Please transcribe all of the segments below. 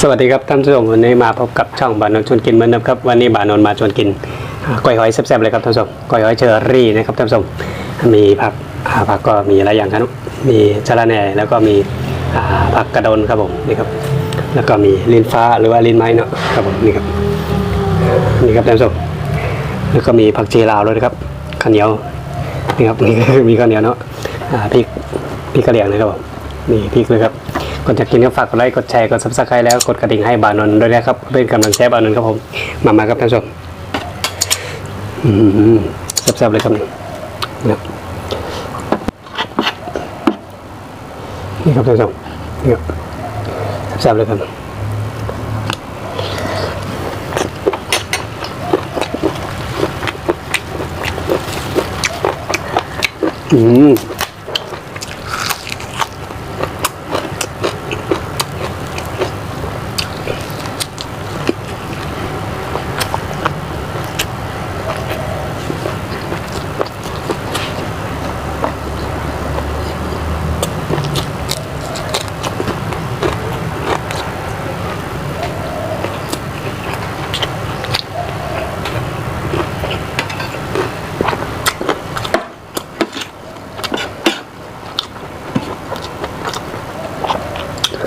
สวัสดีครับท่านผู้ชมวันนี้มาพบกับช่องบานนท์ชวนกินเหมือนเดิมครับวันนี้บานนท์มาชวนกินก้อยหอยแซ่บๆเลยครับท่านผู้ชมก้อยหอยเชอรี่นะครับท่านผู้ชมมีผักผักก็มีหลายอย่างครับมีชะระแหน่แล้วก็มีผักกระโดนครับผมนี่ครับแล้วก็มีลิ้นฟ้าหรือว่าลิ้นไม้เนาะครับผมนี่ครับนี่ครับท่านผู้ชมแล้วก็มีผักชีลาวด้วยนะครับข้าวเหนียวนี่ครับนี่มีข้าวเหนียวเนาะพริกพริกกระเหรี่ยงนะครับผมนี่พริกเลยครับ ก่อนจะกินก็ฝากกดไลค์กดแชร์กดซับสไครต์แล้วกดกระดิ่งให้บานนด้วยนะครับเป็นกำลังใจให้บานนครับผมมามาครับท่านผู้ชมแซ่บๆเลยครับนี่ยนี่ครับท่านผู้ชมนี่ครับแซ่บๆเลยครับอืม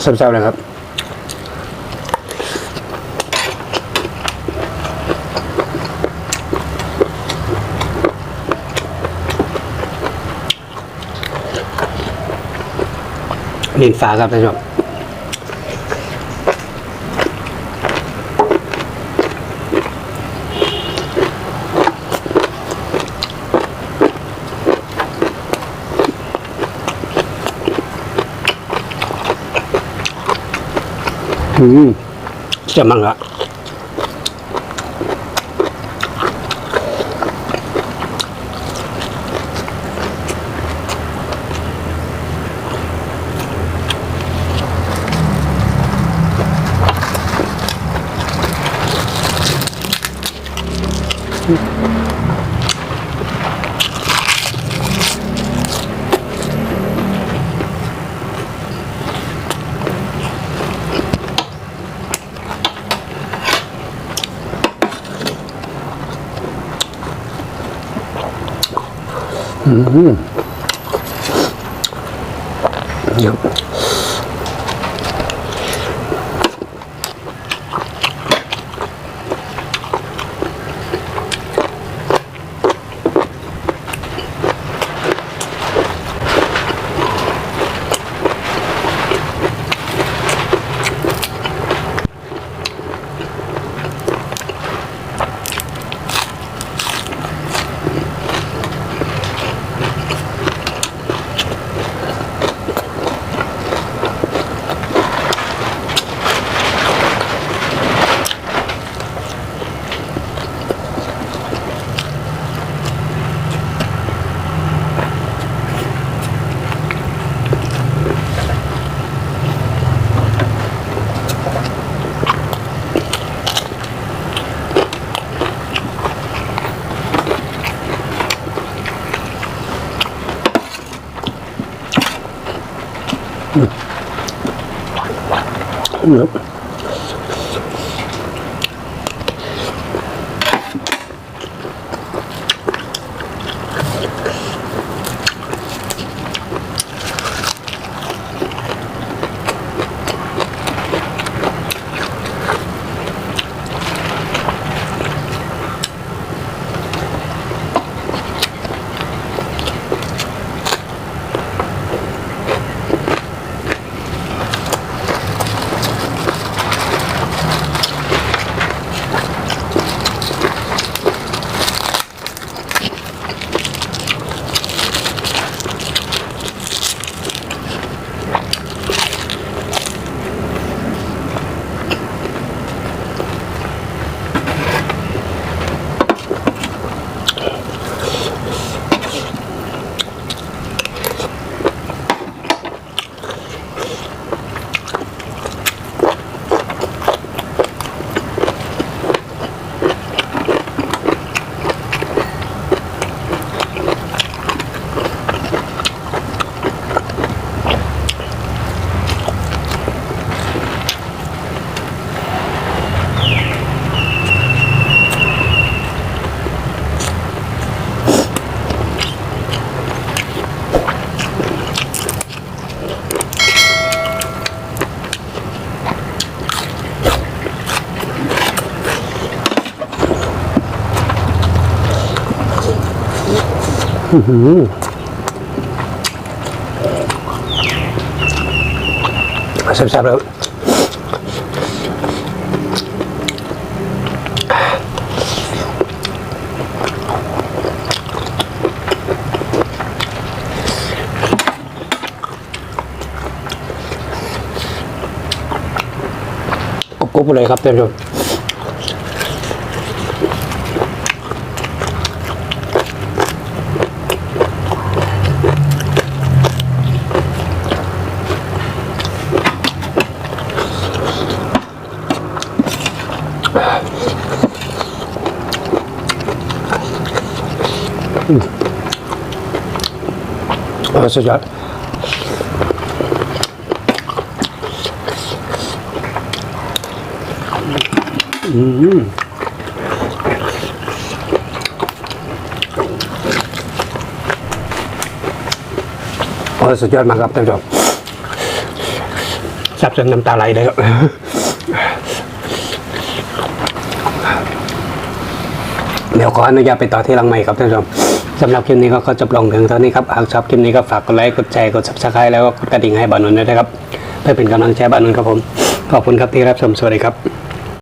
แซ่บๆเลยครับดินฟ้าครับท่านผู้ชม อืมจะมั่งละอืม เดี๋ยว เแซ่บๆแล้วกรุบๆเลยครับท่านผู้ชม โอ้สุดยอดอืมโอ้สุดยอดมากครับท่านผู้ชมซับจนน้ำตาไหลเลยครับเดี๋ยวขออนุญาตไปต่อที่รังใหม่ครับท่านผู้ชม สำหรับคลิปนี้ก็ขอจบลงเพียงเท่านี้ครับ หากชอบคลิปนี้ก็ฝากกดไลค์กดแชร์กดซับสไครต์แล้วก็กดกระดิ่งให้บานุนด้วยนะครับ เพื่อเป็นกำลังใจให้บานุนครับผม ขอบคุณครับที่รับชมสวัสดีครับ